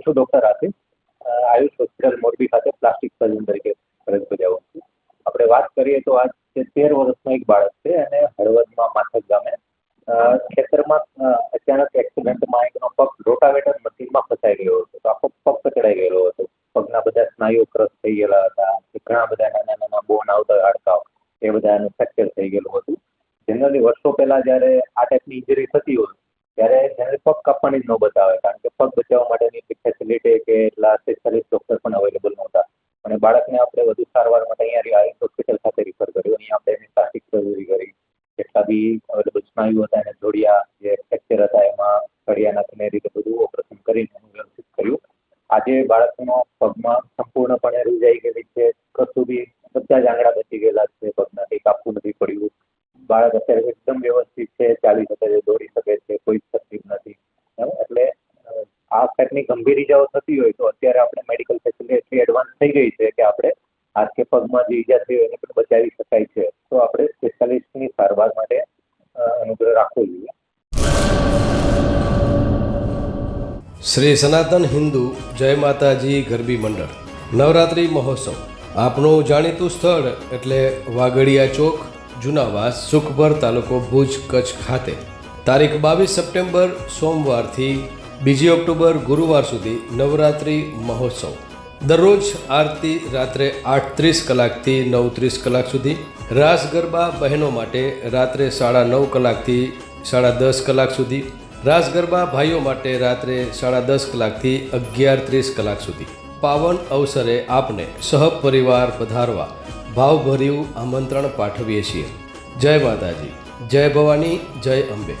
હું છું doctor Asif Ayush hospital Morbi ખાતે પ્લાસ્ટિક સર્જન તરીકે ફરજ બજાવું છું. આપણે વાત કરીએ તો આજ તેર વર્ષનો એક બાળક છે અને હળવદમાં માથક ગામે ખેતરમાં અચાનક એક્સિડન્ટમાં એકનો પગ રોટાવેટર મશીનમાં ફસાઈ ગયો હતો. તો આખો પગ કચડાઈ ગયેલો હતો. પગના બધા સ્નાયુઓ ક્રસ થઈ ગયેલા હતા. ઘણા બધા નાના નાના બોન આવતા હાડકાઓ એ બધાનું ફ્રેક્ચર થઈ ગયેલું હતું. જનરલી વર્ષો પહેલા જ્યારે આ ટાઈપની ઇન્જરી થતી હોય, ત્યારે જનરલી પગ કાપવાની જ નોબત આવે. કારણ કે પગ બચાવવા માટેની ફેસિલિટી કે એટલા સ્પેશિયાલિસ્ટ ડૉક્ટર પણ અવેલેબલ નહોતા. અને બાળકને આપણે વધુ સારવાર માટે અહીંયા આયુષ હોસ્પિટલ ખાતે રિફર કર્યો. અહીંયા આપણે એની પ્લાસ્ટિક સર્જરી કરી. જેટલા બી અવેલેબલ સ્નાયુ હતા, એને જોડ્યા, જે ફ્રેક્ચર હતા, એમાં કડિયા નાખીને એ રીતે બધું ઓપરેશન કરીને એનું વ્યવસ્થિત કર્યું. આજે બાળકનો પગમાં સંપૂર્ણપણે રૂજાઈ ગયેલી છે. કશું બી બધા જ આંગળા બચી ગયેલા છે. પગના કંઈ કાપવું નથી પડ્યું. બાળક અત્યારે એકદમ વ્યવસ્થિત છે. ચાલી શકે છે દોડી શકે છે. કોઈ તકલીફ નથી. આ ગંભીર ઇજાઓ થતી હોય તો અત્યારે આપણે મેડિકલ ફેસિલિટી એટલી એડવાન્સ થઈ ગઈ છે કે આપણે હાથ કે પગમાં જે ઈજા થઈ હોય એને પણ બચાવી શકાય છે. તો આપણે સ્પેશિયાલિસ્ટની સારવાર માટે અનુગ્રહ રાખવો જોઈએ. શ્રી સનાતન હિન્દુ જય માતાજી ગરબી મંડળ. નવરાત્રિ મહોત્સવ. આપનું જાણીતું સ્થળ એટલે વાગડિયા ચોક, જુનાવાસ, સુખભર તાલુકો ભુજ કચ્છ ખાતે. તારીખ બાવીસ સપ્ટેમ્બર સોમવારથી બીજી ઓક્ટોબર ગુરુવાર સુધી નવરાત્રિ મહોત્સવ. દરરોજ આરતી રાત્રે આઠ ત્રીસ કલાકથી નવ ત્રીસ કલાક સુધી. રાસ ગરબા બહેનો માટે રાત્રે સાડા નવ કલાકથી સાડા દસ કલાક સુધી. રાસ ગરબા ભાઈઓ માટે રાત્રે સાડા દસ કલાકથી અગિયાર ત્રીસ કલાક સુધી. પાવન અવસરે આપને સહપરિવાર પધારવા ભાવભર્યું આમંત્રણ પાઠવીએ છીએ. જય માતાજી, જય ભવાની, જય અંબે.